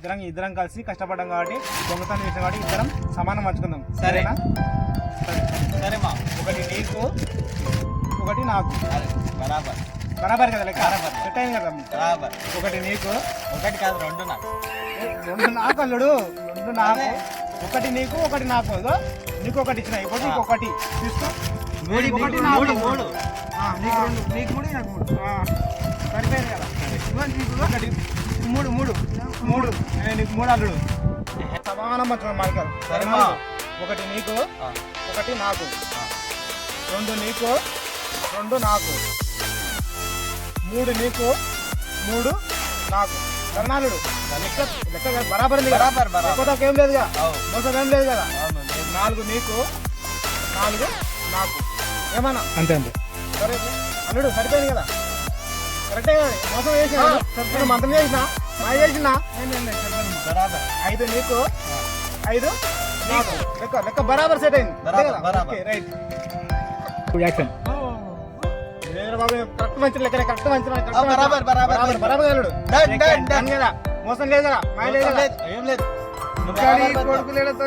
ఇద్దరం ఇద్దరం కలిసి కష్టపడ్డాం కాబట్టి దొంగతనం చేసాం కాబట్టి ఇద్దరం సమానం పంచుకుందాం. సరే. సరేనా? సరే. సరే మా. ఒకటి నీకు ఒకటి నాకు. బరాబర్. బరాబర్ కదా లెక్క? బరాబర్. సెట్ అయింది కదా బరాబర్. ఒకటి నీకు. ఒకటి కాదు రెండు నాకు. రెండు నాకు అల్లుడు. రెండు నాకు. ఒకటి నీకు ఒకటి నాకు. నీకు ఒకటి ఇచ్చిన. ఇప్పుడు నీకు ఒకటి తీసుకో. ఒకటి. మూడు మూడు నీకు రెండు. నీకు మూడు నాకు మూడు. సరిపోయింది కదా. నీకు ఒకటి. మూడు మూడు. మూడు. నేను నీకు మూడు అల్లుడు సమానం మంచిగా మార్కారు సరేమా. ఒకటి నీకు ఒకటి నాకు. రెండు నీకు రెండు నాకు. మూడు నీకు మూడు నాకు. కర్ణాలుడు లెక్క లెక్క బరాబర్ కదా బరాబర్ బరాబర్. ఏం లేదుగా అవు మోసం ఏం లేదు కదా. లేదు. నాలుగు నీకు నాలుగు నాకు. ఏమన్నా? అంతే అంతే. సరే. అల్లుడు సరిపోయింది కదా? కరెక్టే మోసం చేసిన? నేను మంత్రం చేసిన? మాయ చేసిన? బరాబర్. ఐదు నీకు ఐదు నాకు. లెక్క లెక్క బరాబర్ సెట్ అయింది. రైట్. యాక్షన్ కరెక్ట్ మంచి లెక్క కరెక్ట్ మంచి బరాబర్, బరాబర్. బరాబర్ మోసం లేదు మాయ లేదు లేదు ఏం లేదు. కొడుకు లేడతో